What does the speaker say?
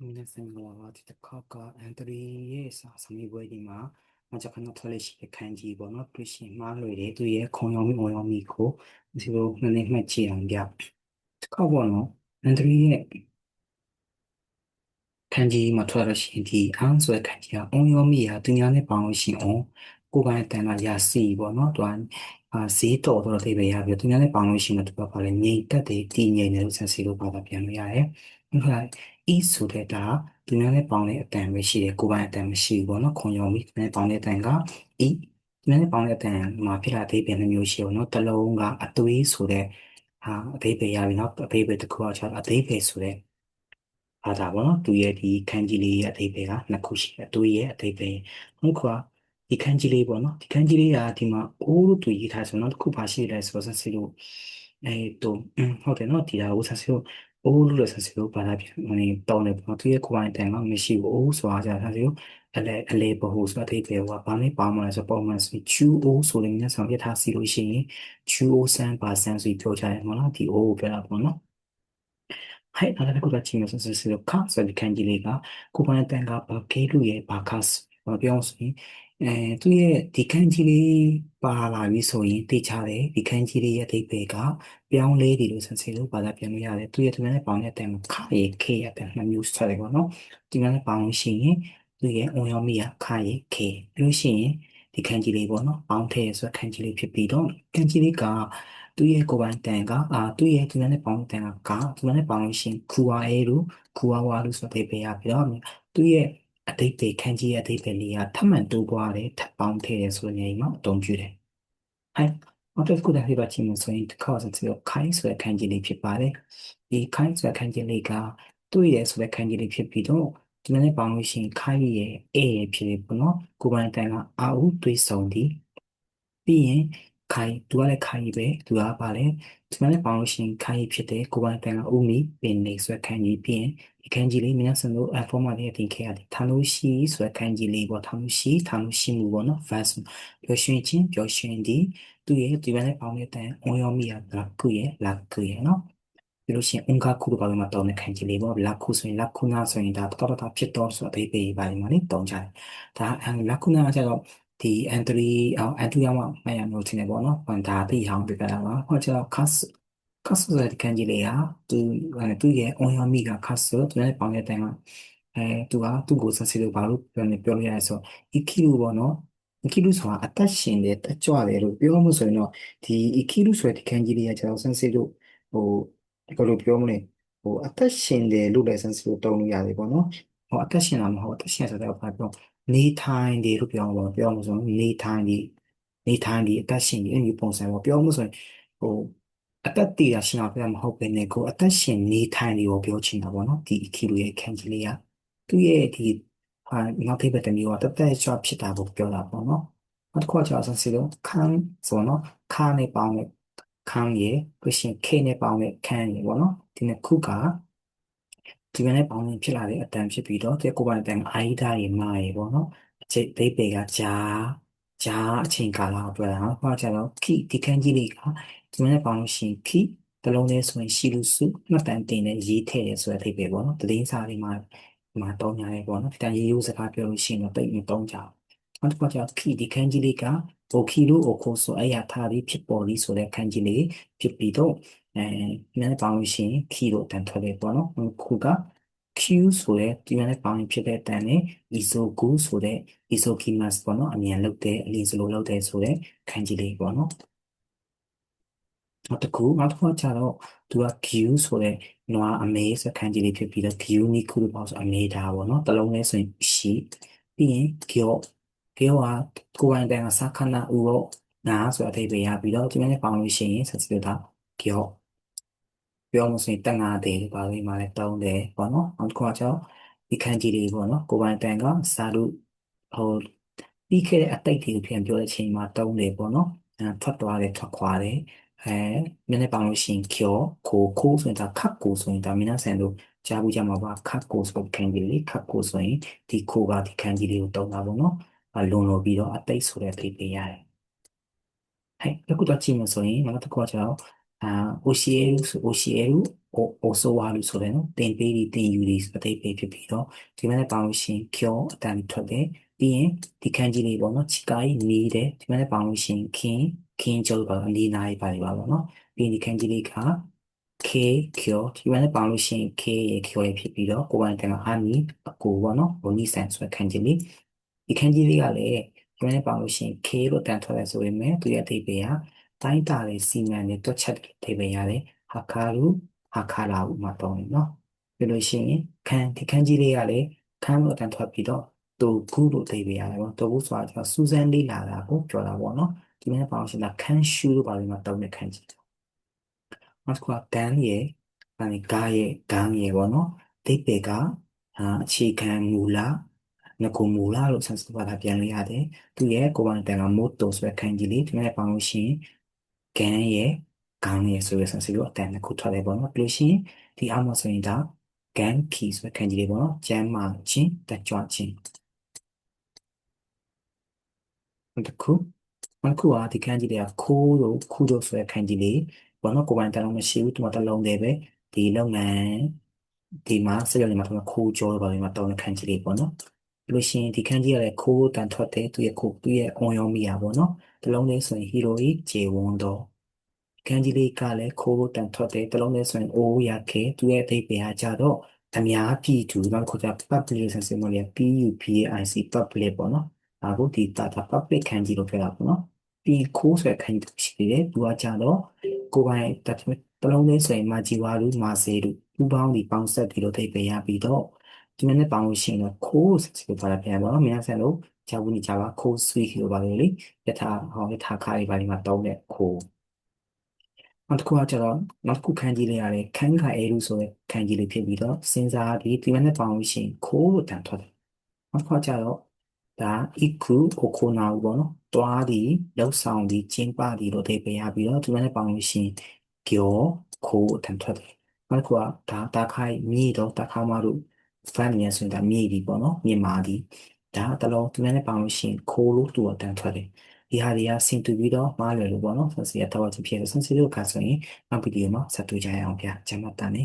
皆さんはဒီတစ်ခါကအန်တရီရဲ့စာဆောင်ရွက်ပွဲဒီမှာမကြခဏထွက်လက်ရှိတဲ့ခံကြီးပေါ့နော်တွေ့ရှင်မှားလို့တယ်သူရဲ့ခုံရောင်မိဝင်ရောင်မိကိုဒီလိုနည်းနည်းမှတ်ကြည့်အောင်ပြတစ်ခါပေါ့နော်အန်တရီရဲ့ခံကြီးမှာထွက်လို့ရှိရင်ဒီအန်ဆိုတဲ့ခံကြီးကအုံရောမိဟာသူများနဲ့ပေါင်းလို့ရှိအောင်ကိုယ်ပိုင်တန်လာရာစီပေါ့နော်သူက အာဈေးတော်တော်လေးပဲရပြီးသူများနဲ့ပေါင်းလို့ရှိရင်တော့သူကပါလေငြိမ်သက်တယ်တည်ငြိမ်တယ်လို့ဆက်စီလို့ပါတာပြန်လို့ရတယ်ဟုတ်လား e ဆိုတဲ့ဒါသူများနဲ့ပေါင်းတဲ့အတန်ပဲရှိတယ်ကိုယ်ပိုင်အတန်မရှိဘူးပေါ့နော်ခွန်ယုံပြီးသူများပေါင်းတဲ့အတန်က e သူများနဲ့ပေါင်းတဲ့အတန်မှာဖြစ်လာတဲ့အဓိပ္ပာယ်မျိုးရှိဘူးနော်တစ်လုံးကအသွေးဆိုတဲ့ဟာအဓိပ္ပာယ်ရပြီနော်အဓိပ္ပာယ်တစ်ခုကကျတော့အဓိပ္ပာယ်ဆိုတဲ့ဘာသာပေါ့နော်သူရဲ့ဒီခန်းကြီးလေးရဲ့အဓိပ္ပာယ်ကနှစ်ခုရှိတယ်အသွေးရဲ့အဓိပ္ပာယ်ဟုတ်ကွာ ဒီခန်းကြီးလေးပေါ့နော်ဒီခန်းကြီးလေးကဒီမှာအိုးလို့သူရေးထားဆိုတော့တစ်ခုပါရှိတယ်ဆိုတော့ဆက်စီလို့အဲတော့ဟုတ်တယ်နော်ဒီဟာကိုဆက်စီလို့အိုးလို့လည်းဆက်စီလို့ဘာသာပြန်ဟိုတောင်းတယ်ပေါ့သူရဲ့ကိုယ်ပိုင်တန်ကမရှိဘူးအိုးဆိုတာကြာဆက်စီလို့အလဲအလဲဘဟုဆိုတဲ့အဓိပ္ပာယ်ကဘာနဲ့ပါမလဲဆိုပုံမှန်ဆိုချူအိုးဆိုရင်လည်းဆောင်ပြထားစီလို့ရှိရင်ချူအိုးဆန်ပါဆန်ဆိုပြောကြတယ်မဟုတ်လားဒီအိုးကိုပြောတာပေါ့နော်はいနောက်တစ်ခုကချင်းရဆက်ဆက်လို့ခါဆိုတဲ့ခံကြီးလေးကကိုယ်ပိုင်တန်ကဘာကေလူရဲ့ဘာခတ်ဘာပြောဆိုရင် အဲသူရဲ့ဒီခန်းကြီးလေးပါလာပြီဆိုရင်သိချတယ်ဒီခန်းကြီးလေးရဲ့အဓိပ္ပာယ်ကပြောင်းလဲတယ်လို့ဆက်စီလို့ဘာသာပြန်လို့ရတယ်သူရဲ့ဒီမှာနဲ့ပေါင်းတဲ့အတန်ကခရေခေရတဲ့နှစ်မျိုးဆက်တယ်ပေါ့နော်ဒီမှာနဲ့ပေါင်းလို့ရှိရင်သူရဲ့အုံရောမိရခရေခေပြီးလို့ရှိရင်ဒီခန်းကြီးလေးပေါ့နော်ပေါင်းထည့်ဆိုခန်းကြီးလေးဖြစ်ပြီးတော့ခန်းကြီးလေးကသူရဲ့ကိုယ်ပိုင်တန်ကအာသူရဲ့ဒီမှာနဲ့ပေါင်းတန်ကဒီမှာနဲ့ပေါင်းလို့ရှိရင်ခူဝါအဲလို့ခူဝါဝါလို့ဆိုတဲ့အဓိပ္ပာယ်ရပြီးတော့သူရဲ့ အတိတ်တွေခန်းကြီးရဲ့အတိတ်တွေလေးကထပ်မံတိုးပွားတယ်ထပ်ပေါင်းထည့်တယ်ဆိုတဲ့နေရာမှာအသုံးပြုတယ်။အဲနောက်တစ်ခုတည်းပြပါချင်လို့ဆိုရင်တစ်ခါဆိုတော့ခိုင်းဆိုတဲ့ခန်းကြီးလေးဖြစ်ပါတယ်။ဒီခိုင်းဆိုတဲ့ခန်းကြီးလေးကတွေ့ရဆိုတဲ့ခန်းကြီးလေးဖြစ်ပြီးတော့ဒီမှာလည်းပေါင်းလို့ရှိရင်ခိုင်းရဲ့အဲရဲ့ဖြစ်တယ်ပေါ့နော်။ကိုယ်ပိုင်တန်ကအာဟုတွေးဆောင်သည်ပြီးရင် ခိုင်သူကလည်းခိုင်ကြီးပဲသူကပါလဲဒီမှာလည်းပေါင်းလို့ရှိရင်ခိုင်ကြီးဖြစ်တယ်ကိုပိုင်တန်ကဥမီပင်နေဆိုခိုင်ကြီးပြီးရင်ဒီခိုင်ကြီးလေးမြန်ဆန်လို့ form မှာလည်းတင်ခဲ့ရတယ်ထားလို့ရှိဆိုခိုင်ကြီးလေးပေါ့ထားလို့ရှိထားလို့ရှိမှုပေါ့နော် verse ပျော်ရွှင်ခြင်းပျော်ရွှင်သည်သူရဲ့ဒီမှာလည်းပေါင်းတဲ့တန်အွန်ရောမီရလာကူရဲ့လာကူရဲ့နော်ပြီးလို့ရှိရင်အင်္ဂါခုဘာလို့မှတောင်းတဲ့ခံကြလေပေါ့လက်ခုဆိုရင်လက်ခုနာဆိုရင်ဒါတော်တော်ဖြစ်တော့ဆိုအသေးသေးပါလိမ့်မယ်လေတောင်းကြတယ်ဒါအင်္ဂါလက်ခုနာကျတော့ ရလို့ထင်တယ်ပေါ့နော်။ဒါသိဟောင်းပြကြတာပါ။ဟောကျတော့ cast cast ဆိုတဲ့ကန်ကြီးလေးဟာသူသူရဲ့ on your me က cast ဆိုသူလည်းပေါင်းတဲ့တိုင်ကအဲသူကသူ့ကိုဆက်စီလို့ဘာလို့ပြောနေပြောလို့ရလဲဆိုတော့ EQ ပေါ့နော်။ EQ ဆိုတာအသက်ရှင်တယ်တက်ကြွတယ်လို့ပြောမှုဆိုရင်တော့ဒီ EQ ဆိုတဲ့ကန်ကြီးလေးကကျွန်တော်ဆက်စီလို့ဟိုဒီလိုပြောမလဲဟိုအသက်ရှင်တယ်လို့လည်းဆက်စီလို့တုံးလို့ရတယ်ပေါ့နော်။ ဟောအသက်ရှင်တာမဟုတ်အသက်ရှင်ဆိုတဲ့ဘာပြောနေထိုင်တယ်လို့ပြောမှာပြောမှာဆိုနေထိုင်တယ်နေထိုင်တယ်အသက်ရှင်တယ်အဲ့ဒီပုံစံပေါ့ပြောမှာဆိုရင်ဟိုအသက်တည်တာရှင်အောင်ပြောမဟုတ်ဘဲနဲ့ကိုအသက်ရှင်နေထိုင်တယ်ကိုပြောချင်တာပေါ့နော်ဒီခီလိုရဲ့ခန်းကြီးလေးကသူ့ရဲ့ဒီဟာနောက်ထိပ်တစ်မျိုးကတက်တက်ချောဖြစ်တာကိုပြောတာပေါ့နော်နောက်တစ်ခုကကျတော့ဆက်စီလို့ခန်းဆိုတော့ခါနဲ့ပေါင်းတဲ့ခန်းရဲ့ပြီးရှင် K နဲ့ပေါင်းတဲ့ခန်းရဲ့ပေါ့နော်ဒီနှစ်ခုက ဒီမှာလည်းပေါင်းရင်ဖြစ်လာတဲ့အတန်ဖြစ်ပြီးတော့တဲ့ကိုယ်ပိုင်အတန်အိုင်ဒါရေမာရေပေါ့နော်အချိန်သိပေကဂျာဂျာအချိန်ကာလကိုပြောတာနော်ဟောကြတော့ခိဒီခန်းကြီးလေးကဒီမှာလည်းပေါင်းလို့ရှိရင်ခိတလုံးလေးဆိုရင်ရှိလူစုမှတ်တမ်းတင်နဲ့ရေးထည့်ရဆိုတဲ့အဓိပ္ပာယ်ပေါ့နော်တည်င်းစာလေးမှာမှာတောင်းကြရဲပေါ့နော်ဒီတန်ရေးရိုးစကားပြောလို့ရှိရင်တော့တိတ်မတောင်းကြဘူး နောက်တစ်ခုကကျွန်တော်ခီဒီခန်းကြီးလေးကဒိုခီလိုအိုခိုဆိုအဲ့ရထားပြီးဖြစ်ပေါ်ပြီးဆိုတဲ့ခန်းကြီးလေးဖြစ်ပြီးတော့အဲမြန်ပေါင်းလို့ရှိရင်ခီလိုအတန်ထွက်လေပေါ့နော်ခုက Q ဆိုတဲ့ဒီမြန်ပေါင်းဖြစ်တဲ့အတန်နဲ့ ISO 9ဆိုတဲ့ ISO kimas ပေါ့နော်အမြန်လောက်တဲ့အလင်းစလိုလောက်တဲ့ဆိုတဲ့ခန်းကြီးလေးပေါ့နော်နောက်တစ်ခုနောက်တစ်ခုကကျတော့သူက Q ဆိုတဲ့နွားအမေစခန်းကြီးလေးဖြစ်ပြီးတော့ Q နီခုလို့ပေါ့ဆိုအမေဒါပေါ့နော်တလုံးလဲဆိုရင်ရှိပြီးရင် Q gyo ကကိုယ်ပိုင်တန်ကစခဏဥရောနာဆိုတဲ့အဓိပ္ပာယ်ရပြီးတော့ဒီမှာလည်းပေါင်းလို့ရှိရင်ဆက်စလို့တာ gyo ပြောလို့ဆိုရင်တက်ငါတယ်ပါလိမ့်မှာလဲတောင်းတယ်ပေါ့နော်နောက်တစ်ခုကကျတော့ဒီခန်းကြီးလေးပေါ့နော်ကိုပိုင်တန်ကစာလို့ဟိုပြီးခဲ့တဲ့အတိတ်တွေကိုပြန်ပြောတဲ့အချိန်မှာတုံးတယ်ပေါ့နော်အဲထွက်သွားတယ်ထွက်ခွာတယ်အဲနည်းနည်းပေါင်းလို့ရှိရင်ကျော်ခိုခိုးဆိုရင်ဒါခတ်ကိုဆိုရင်ဒါမင်းဆန်တို့ကြားဘူးကြမှာပါခတ်ကိုဆိုခန်းကြီးလေးခတ်ကိုဆိုရင်ဒီခိုကဒီခန်းကြီးလေးကိုတုံးတာပေါ့နော်အ လွန်လို့ပြီးတော့အတိတ်ဆိုတဲ့အထိပ်ပေးရတယ်ဟဲ့အခုတော့ကြည့်မယ်ဆိုရင်နောက်တစ်ခုကကျတော့အာ OCL ဆို OCL အိုအိုဆိုဝါလို့ဆိုတယ်နော်တင်ပေးဒီတင်ယူဒီအသေးပေးဖြစ်ပြီးတော့ဒီမှာလည်းပါလို့ရှိရင်ကျော်အတန်ထွက်တယ်ပြီးရင်ဒီခန်းကြီးလေးပေါ့နော်ချီကိုင်းနေတယ်ဒီမှာလည်းပါလို့ရှိရင်ခင်းခင်းကျော်ပါလေးနားပါပါပေါ့နော်ပြီးရင်ဒီခန်းကြီးလေးက K ကျော်ဒီမှာလည်းပါလို့ရှိရင် K ရကျော်ရဖြစ်ပြီးတော့ကိုယ်ပိုင်တန်အာမီအကိုပေါ့နော်ဘုံကြီးဆန်ဆိုတဲ့ခန်းကြီးလေး ဒီခန်းကြီးလေးကလည်းဒီမှာလည်းပါလို့ရှိရင် K လို့တန်ထွက်တယ်ဆိုပေမဲ့သူရဲ့အသေးပေးကတိုင်းတာတဲ့စီမံနဲ့တွက်ချက်အသေးပေးရတယ်ဟာခါလူဟာခါလာဦးမှာတော့နော်ပြီးလို့ရှိရင်ခန်းဒီခန်းကြီးလေးကလည်းခန်းလို့တန်ထွက်ပြီးတော့တူခုလို့သိပေးရတယ်ပေါ့တူခုဆိုတာကျွန်တော်စူဇန်လေးလာတာကိုပြောတာပေါ့နော်ဒီမှာပါလို့ရှိရင်ခန်းရှူလို့ပါလို့မှာတောင်းတဲ့ခန်းကြီးနောက်တစ်ခုကတန်းရဲ့အဲကားရဲ့ဂန်းရဲ့ပေါ့နော်တိတ်ပေကအာအခြေခံမူလာ ငကူမူလာလို့ဆန်စပါတာပြန်လို့ရတယ်သူရဲ့ကိုယ်ပိုင်တန်ကမို့တိုဆိုတဲ့ခန်းကြီးလေးဒီမှာပါလို့ရှိရင်ဂန်းရဲ့ခေါင်းရယ်ဆိုရဆန်စီကိုအတန်တစ်ခုထွက်တယ်ပေါ့နော်ပြီးလို့ရှိရင်ဒီအားမဆိုရင်ဒါကန်ခီဆိုတဲ့ခံကြီးလေးပေါ့နော်ကျမ်းမာခြင်းတကြွခြင်းတစ်ခုနောက်ခုကဒီခံကြီးတွေကခိုးလို့ခုတို့ဆိုတဲ့ခံကြီးလေးပေါ့နော်ကိုယ်ပိုင်တန်လုံးမရှိဘူးသူကတလုံးတည်းပဲဒီလုပ်ငန်းဒီမှာစက်ရုံတွေမှာသူကခိုးကြောပါလိမ့်မှာတောင်းတဲ့ခံကြီးလေးပေါ့နော် ပြီးလို့ရှိရင်ဒီခန်းကြီးကလည်းခိုးတန်ထွက်တယ်သူရဲ့ခိုးသူရဲ့အွန်ရောမိရပေါ့နော်တလုံးလေးဆိုရင်ဟီရိုကြီးဂျေဝွန်တော့ကန်းကြီးလေးကလည်းခိုးဖို့တန်ထွက်တယ်တလုံးလေးဆိုရင်အိုးရခဲသူရဲ့အသေးပဲအားကြတော့အများပြည်သူနောက်ခုကျ public license မလို့ PUPAIC public ပေါ့နော်အခုဒီ data public ခန်းကြီးလို့ပြောတာပေါ့နော်ပြီးခိုးဆိုတဲ့ခန်းကြီးရှိတယ်သူကကြတော့ကိုယ်ပိုင်တလုံးလေးဆိုရင်မာဂျီဝါလူမာဆေလူပူပေါင်းဒီပေါင်းဆက်ပြီးတော့သိပဲရပြီးတော့ ဒီနေ့ပေါင်းလို့ရှိရင်တော့ခိုးဆိုပါပြန်ပါတော့မြန်ဆန်လို့ဂျာဘူးနီဂျာပါခိုးဆွေးလို့ပါလေလေယထာဟောယထာခါတွေပါဒီမှာတောင်းတဲ့ခိုးနောက်တစ်ခုကကျတော့နောက်တစ်ခုခန်းကြီးလေးရတယ်ခန်းခါအဲလူဆိုတဲ့ခန်းကြီးလေးဖြစ်ပြီးတော့စဉ်းစားပြီးဒီမနဲ့ပေါင်းလို့ရှိရင်ခိုးလို့တန်ထွက်တယ်နောက်တစ်ခုကကျတော့ဒါ iku okona ပေါ့နော်တွားဒီလောက်ဆောင်ဒီကျင်းပဒီလို့သိပေးရပြီးတော့ဒီမနဲ့ပေါင်းလို့ရှိရင်ကျော်ခိုးတန်ထွက်တယ်နောက်တစ်ခုကဒါတာခိုင်မြေတော့တာခါမတို့ fan ရဆိုရင်ဒါမြေဒီပေါ့နော်မြေမာဒီဒါတလုံးဒီမနဲ့ပေါင်းလို့ရှိရင်ခိုးလို့သူ့အတန်ထွက်တယ်ဒီဟာတွေကဆင်တူပြီးတော့မှားလွယ်လို့ပေါ့နော်ဆန်စီရတော့ဖြစ်ဖြစ်ဆန်စီတို့ကဆိုရင်နောက်ဗီဒီယိုမှာဆက်တွေ့ကြရအောင်ဗျာကျမတန်နေ